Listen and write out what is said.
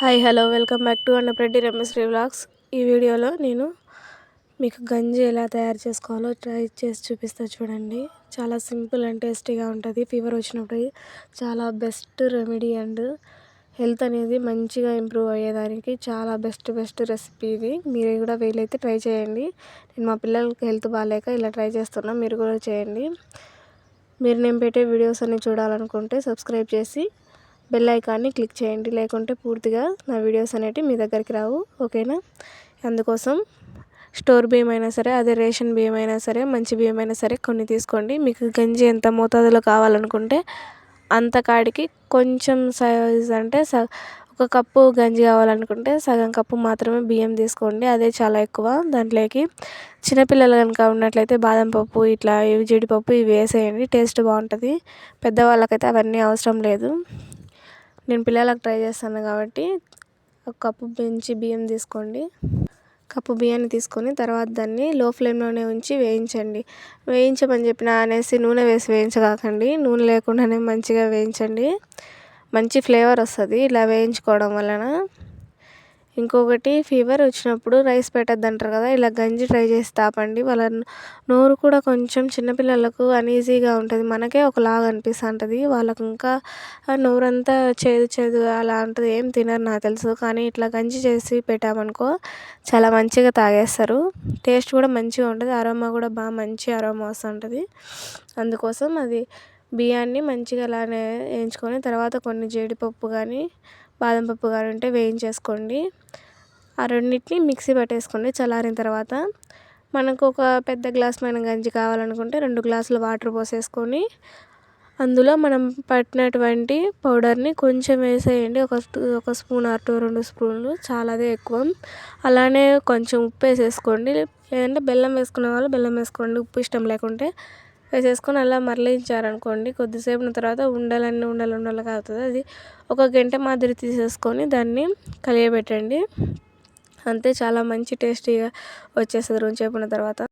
Hi hello welcome back to Annapreddy Rameshri vlogs. ఈ వీడియోలో నేను మీకు గంజి ఎలా తయారు చేసుకోవాలో ట్రై చేసి చూపిస్తా చూడండి. చాలా సింపుల్ అండ్ టేస్టీగా ఉంటుంది. ఫీవర్ వచ్చినప్పుడు చాలా బెస్ట్ రెమెడీ అండ్ హెల్త్ అనేది మంచిగా ఇంప్రూవ్ అయ్యేదానికి చాలా బెస్ట్ బెస్ట్ రెసిపీ ఇది. మీరు కూడా వీలైతే ట్రై చేయండి. నేను మా పిల్లలకి హెల్త్ బాగాలేక ఇలా ట్రై చేస్తున్నాను మీరు కూడా చేయండి. మీరు నేను పెట్టే వీడియోస్ అన్ని చూడాలనుకుంటే సబ్స్క్రైబ్ చేసి బెల్ ఐకాన్ని క్లిక్ చేయండి. లేకుంటే పూర్తిగా నా వీడియోస్ అనేవి మీ దగ్గరికి రావు. ఓకేనా? అందుకోసం స్టోర్ బియ్యం అయినా సరే అదే రేషన్ బియ్యం అయినా సరే మంచి బియ్యం అయినా సరే కొన్ని తీసుకోండి. మీకు గంజి ఎంత మోతాదులో కావాలనుకుంటే అంత కాడికి కొంచెం సైజ్ అంటే స ఒక కప్పు గంజి కావాలనుకుంటే సగం కప్పు మాత్రమే బియ్యం తీసుకోండి. అదే చాలా ఎక్కువ. దాంట్లోకి చిన్నపిల్లలు కనుక ఉన్నట్లయితే బాదం పప్పు ఇట్లా ఇవి జీడిపప్పు ఇవి వేసేయండి. టేస్ట్ బాగుంటుంది. పెద్దవాళ్ళకైతే అవన్నీ అవసరం లేదు. నేను పిల్లలకు ట్రై చేస్తాను కాబట్టి ఒక కప్పు పెంచి బియ్యం తీసుకోండి. కప్పు బియ్యాన్ని తీసుకొని తర్వాత దాన్ని లో ఫ్లేమ్లోనే ఉంచి వేయించండి. వేయించమని చెప్పిన అనేసి నూనె వేసి వేయించకాకండి నూనె లేకుండానే మంచిగా వేయించండి. మంచి ఫ్లేవర్ వస్తుంది. ఇలా వేయించుకోవడం వలన ఇంకొకటి ఫీవర్ వచ్చినప్పుడు రైస్ పెట్టద్దు అంటారు కదా ఇలా గంజి ట్రై చేసి తాపండి. వాళ్ళ నోరు కూడా కొంచెం చిన్నపిల్లలకు అన్ఈజీగా ఉంటుంది. మనకే ఒకలాగా అనిపిస్తుంటుంది. వాళ్ళకు ఇంకా నోరంతా చేదు చేదు అలా ఉంటుంది ఏం తినరు నాకు తెలుసు. కానీ ఇట్లా గంజి చేసి పెట్టామనుకో చాలా మంచిగా తాగేస్తారు. టేస్ట్ కూడా మంచిగా ఉంటుంది. అరోమా కూడా బాగా మంచి అరోమా వస్తుంటుంది. అందుకోసం అది బియ్యాన్ని మంచిగా అలానే వేయించుకొని తర్వాత కొన్ని జీడిపప్పు కానీ బాదం పప్పు కానీ ఉంటే వేయించేసుకోండి. ఆ రెండింటిని మిక్సీ పట్టేసుకోండి చల్లారిన తర్వాత. మనకు ఒక పెద్ద గ్లాస్ మైన గంజి కావాలనుకుంటే రెండు గ్లాసులు వాటర్ పోసేసుకొని అందులో మనం పట్టినటువంటి పౌడర్ని కొంచెం వేసేయండి. ఒక ఒక స్పూన్ ఆర్ టూ రెండు స్పూన్లు చాలాదే ఎక్కువ. అలానే కొంచెం ఉప్పు వేసేసుకోండి. లేదంటే బెల్లం వేసుకునే వాళ్ళు బెల్లం వేసుకోండి. ఉప్పు ఇష్టం లేకుంటే వేసేసుకొని అలా మరలించారనుకోండి కొద్దిసేపు తర్వాత ఉండలన్నీ ఉండలు ఉండలుగా అవుతుంది. అది ఒక గంట మాదిరి తీసేసుకొని దాన్ని కలియబెట్టండి. అంతే చాలా మంచి టేస్టీగా వచ్చేస్తుంది. రోజు చెప్పిన తర్వాత